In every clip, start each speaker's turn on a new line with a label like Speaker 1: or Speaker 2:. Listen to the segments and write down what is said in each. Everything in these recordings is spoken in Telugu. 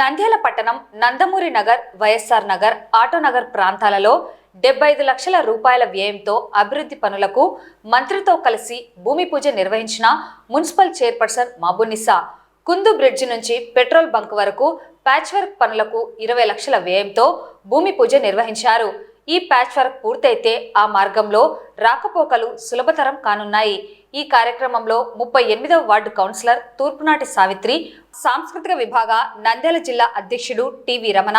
Speaker 1: నంద్యాల పట్టణం నందమూరి నగర్ వైఎస్ఆర్ నగర్ ఆటోనగర్ ప్రాంతాలలో డెబ్బై ఐదు లక్షల రూపాయల వ్యయంతో అభివృద్ధి పనులకు మంత్రితో కలిసి భూమి పూజ నిర్వహించిన municipal chairperson Mabunisa Kundu bridge నుంచి పెట్రోల్ బంక్ వరకు ప్యాచ్ వర్క్ పనులకు ఇరవై లక్షల వ్యయంతో భూమి పూజ నిర్వహించారు. ఈ ప్యాచ్ వర్క్ పూర్తయితే ఆ మార్గంలో రాకపోకలు సులభతరం కానున్నాయి. ఈ కార్యక్రమంలో ముప్పై ఎనిమిదవ వార్డు కౌన్సిలర్ తూర్పునాటి సావిత్రి సాంస్కృతిక విభాగ నంద్యాల జిల్లా అధ్యక్షుడు టివి రమణ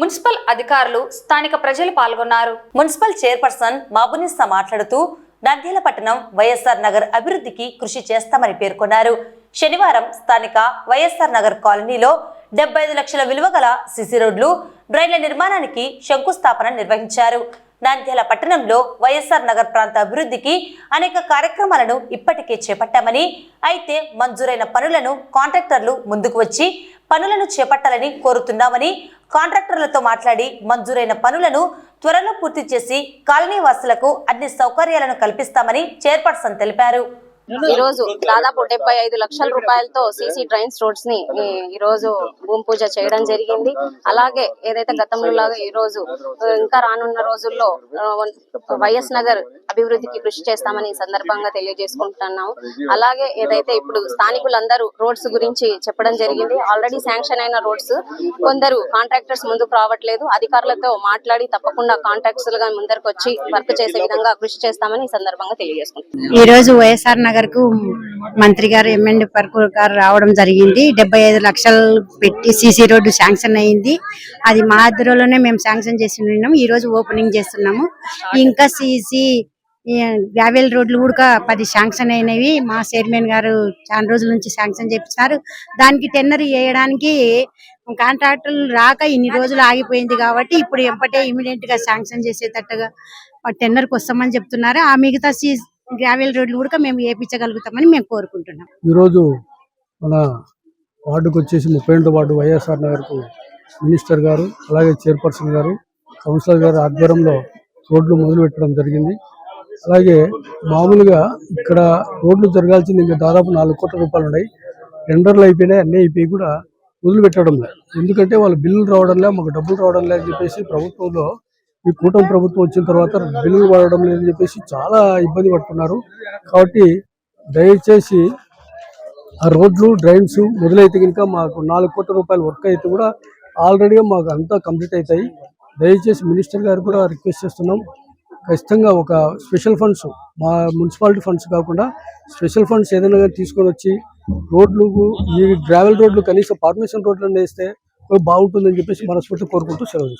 Speaker 1: మున్సిపల్ అధికారులు స్థానిక ప్రజలు పాల్గొన్నారు.
Speaker 2: మున్సిపల్ చైర్పర్సన్ మాబునిస్తా మాట్లాడుతూ నంద్యాల పట్టణం వైఎస్ఆర్ నగర్ అభివృద్ధికి కృషి చేస్తామని పేర్కొన్నారు. శనివారం స్థానిక వైఎస్ఆర్ నగర్ కాలనీలో డెబ్బై ఐదు లక్షల విలువ గల సిసి రోడ్లు డ్రైన్ల నిర్మాణానికి శంకుస్థాపన నిర్వహించారు. నంద్యాల పట్టణంలో వైఎస్ఆర్ నగర్ ప్రాంత అభివృద్ధికి అనేక కార్యక్రమాలను ఇప్పటికే చేపట్టామని అయితే మంజూరైన పనులను కాంట్రాక్టర్లు ముందుకు వచ్చి పనులను చేపట్టాలని కోరుతున్నామని కాంట్రాక్టర్లతో మాట్లాడి మంజూరైన పనులను త్వరలో పూర్తి చేసి కాలనీ వాసులకు అన్ని సౌకర్యాలను కల్పిస్తామని చైర్పర్సన్ తెలిపారు.
Speaker 3: ఈ రోజు దాదాపు డెబ్బై ఐదు లక్షల రూపాయలతో సీసీ డ్రైన్స్ రోడ్స్ని ఈ రోజు భూమి పూజ చేయడం జరిగింది. అలాగే ఏదైతే గతంలో లాగా ఈ రోజు ఇంకా రానున్న రోజుల్లో వైఎస్ నగర్ అభివృద్ధికి కృషి చేస్తామని ఈ సందర్భంగా తెలియజేసుకుంటున్నాము. అలాగే ఏదైతే ఇప్పుడు స్థానికులందరూ రోడ్స్ గురించి చెప్పడం జరిగింది ఆల్రెడీ శాంక్షన్ అయిన రోడ్స్ కొందరు కాంట్రాక్టర్స్ ముందుకు రావట్లేదు. అధికారులతో మాట్లాడి తప్పకుండా కాంట్రాక్టర్స్గా ముందరకు వచ్చి వర్క్ చేసే విధంగా కృషి చేస్తామని ఈ సందర్భంగా తెలియజేసుకుంటున్నాం
Speaker 4: ఈ రోజు వైఎస్ఆర్ నగర్కు మంత్రి గారు ఎమ్మెల్యే పర్కు గారు రావడం జరిగింది. డెబ్బై ఐదు లక్షలు పెట్టి సీసీ రోడ్డు శాంక్షన్ అయింది. అది మా ఆధ్వర్యంలోనే మేము శాంక్షన్ చేసి ఉన్నాం ఈ రోజు ఓపెనింగ్ చేస్తున్నాము. ఇంకా సీసీ గ్రావెల్ రోడ్లు కూడా పది శాంక్షన్ అయినవి. మా చైర్మన్ గారు చాలా రోజుల నుంచి శాంక్షన్ చేపిస్తున్నారు. దానికి టెన్నర్ వేయడానికి కాంట్రాక్టర్లు రాక ఇన్ని రోజులు ఆగిపోయింది కాబట్టి ఇప్పుడు ఎంపటే ఇమీడియట్గా శాంక్షన్ చేసేటట్టుగా టెన్నర్కి వస్తామని చెప్తున్నారు. ఆ మిగతా సీ గ్రావెల్ రోడ్లు కూడా మేము వేయించగలుగుతామని మేము కోరుకుంటున్నాం.
Speaker 5: ఈరోజు మన వార్డుకు వచ్చేసి ముప్పై రెండో వార్డు వైఎస్ఆర్ నగర్కు మినిస్టర్ గారు అలాగే చైర్పర్సన్ గారు కౌన్సిలర్ గారు ఆధ్వర్యంలో రోడ్లు మొదలు పెట్టడం జరిగింది. అలాగే మామూలుగా ఇక్కడ రోడ్లు జరగాల్సింది ఇంకా దాదాపు నాలుగు కోట్ల రూపాయలు ఉన్నాయి. టెండర్లు అయిపోయినాయి అన్నీ అయిపోయి కూడా వదిలి పెట్టడం లేదు. ఎందుకంటే వాళ్ళు బిల్లులు రావడం లేదు మాకు డబ్బులు రావడం లేదని చెప్పేసి ప్రభుత్వంలో ఈ కూటమి ప్రభుత్వం వచ్చిన తర్వాత బిల్లులు పడడం లేదని చెప్పేసి చాలా ఇబ్బంది పడుతున్నారు. కాబట్టి దయచేసి ఆ రోడ్లు డ్రైన్స్ మొదలైతే కనుక మాకు నాలుగు కోట్ల రూపాయలు వర్క్ అయితే కూడా ఆల్రెడీగా మాకు అంతా కంప్లీట్ అవుతాయి. దయచేసి మినిస్టర్ గారు కూడా రిక్వెస్ట్ చేస్తున్నాం. ఖచ్చితంగా ఒక స్పెషల్ ఫండ్స్ మా మున్సిపాలిటీ ఫండ్స్ కాకుండా స్పెషల్ ఫండ్స్ ఏదైనా కానీ తీసుకొని వచ్చి రోడ్లు ఈ గ్రావెల్ రోడ్లు కనీసం ఫార్మేషన్ రోడ్లు వేస్తే బాగుంటుందని చెప్పేసి మనస్ఫూర్తి కోరుకుంటూ సెలవు